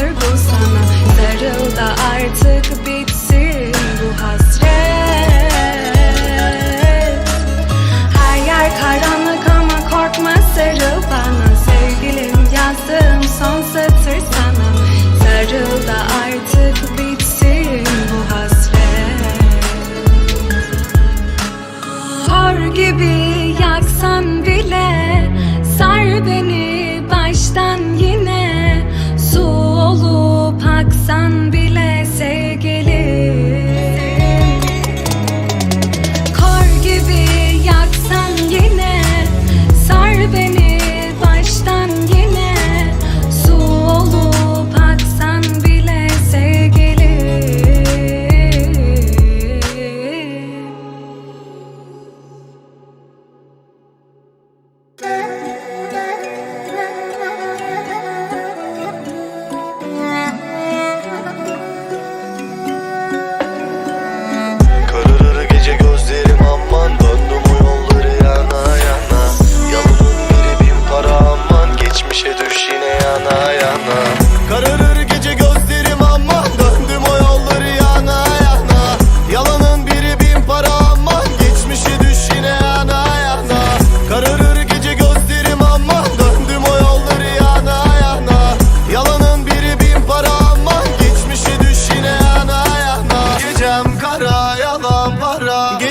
son satır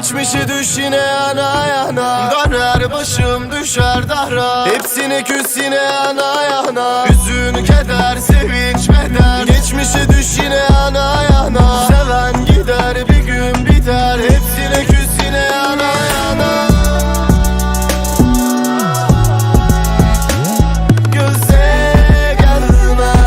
para Geçmişe düş yine yana yana. Döner başım düşer dara. Hepsine küs yine yana yana